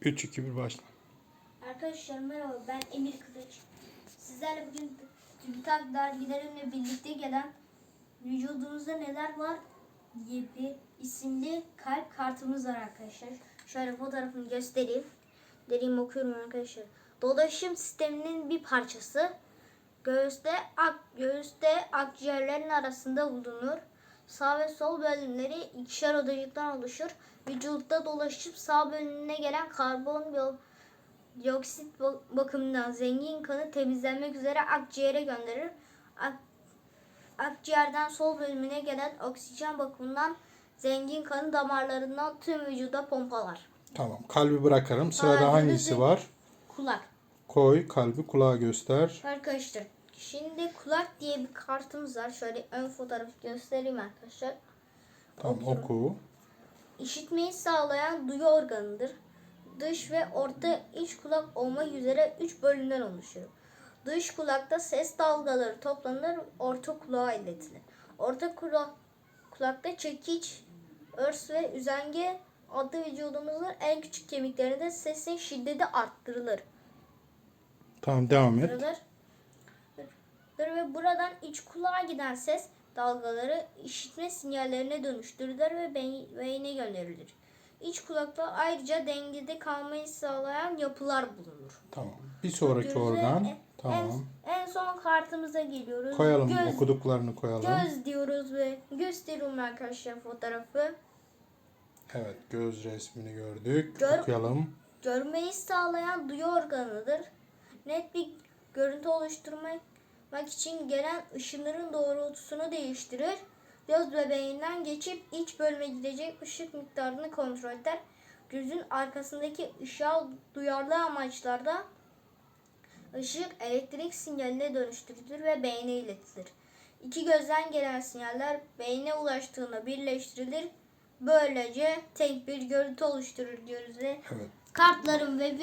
3, 2, 1 başla. Arkadaşlar merhaba ben Emir Kılıç. Sizlerle bugün TÜBİTAK dergilerimle birlikte gelen vücudumuzda neler var diye bir isimli kalp kartımız var arkadaşlar. Şöyle fotoğrafını göstereyim. Dereyim okuyorum arkadaşlar. Dolaşım sisteminin bir parçası. Göğüste, ak, göğüste akciğerlerin arasında bulunur. Sağ ve sol bölümleri ikişer odacıktan oluşur. Vücutta dolaşıp sağ bölümüne gelen karbon dioksit ba- bakımından zengin kanı temizlenmek üzere akciğere gönderir. Ak- akciğerden sol bölümüne gelen oksijen bakımından zengin kanı damarlarından tüm vücuda pompalar. Tamam. Kalbi bırakarım. Sırada Aa, hangisi var? Kulak. Koy kalbi kulağa göster. Arkadaşlar şimdi kulak diye bir kartımız var. Şöyle ön fotoğrafı göstereyim arkadaşlar. Tamam Okuyorum. oku. İşitmeyi sağlayan duyu organıdır. Dış ve orta iç kulak olmak üzere üç bölümden oluşur. Dış kulakta ses dalgaları toplanır, orta kulağa iletilir. Orta kula- kulakta çekiç, örs ve üzenge adlı vücudumuzun en küçük kemiklerinde sesin şiddeti arttırılır. Tamam devam et. Buralar ve buradan iç kulağa giden ses dalgaları işitme sinyallerine dönüştürülür ve beyne gönderilir. İç kulakta ayrıca dengede kalmayı sağlayan yapılar bulunur. Tamam. Bir sonraki Gözü organ. en- Tamam. En, en son kartımıza geliyoruz. Koyalım Göz, okuduklarını koyalım. göz diyoruz ve gösteriyorum arkadaşlar fotoğrafı. Evet göz resmini gördük. Gör- Okuyalım. Görmeyi sağlayan duyu organıdır. Net bir görüntü oluşturmak için gelen ışınların doğrultusunu değiştirir. Göz bebeğinden geçip iç bölüme gidecek ışık miktarını kontrol eder. Gözün arkasındaki ışığa duyarlı amaçlarda ışık elektrik sinyaline dönüştürülür ve beyne iletilir. İki gözden gelen sinyaller beyne ulaştığında birleştirilir. Böylece tek bir görüntü oluşturur diyoruz ve Evet. kartlarım ve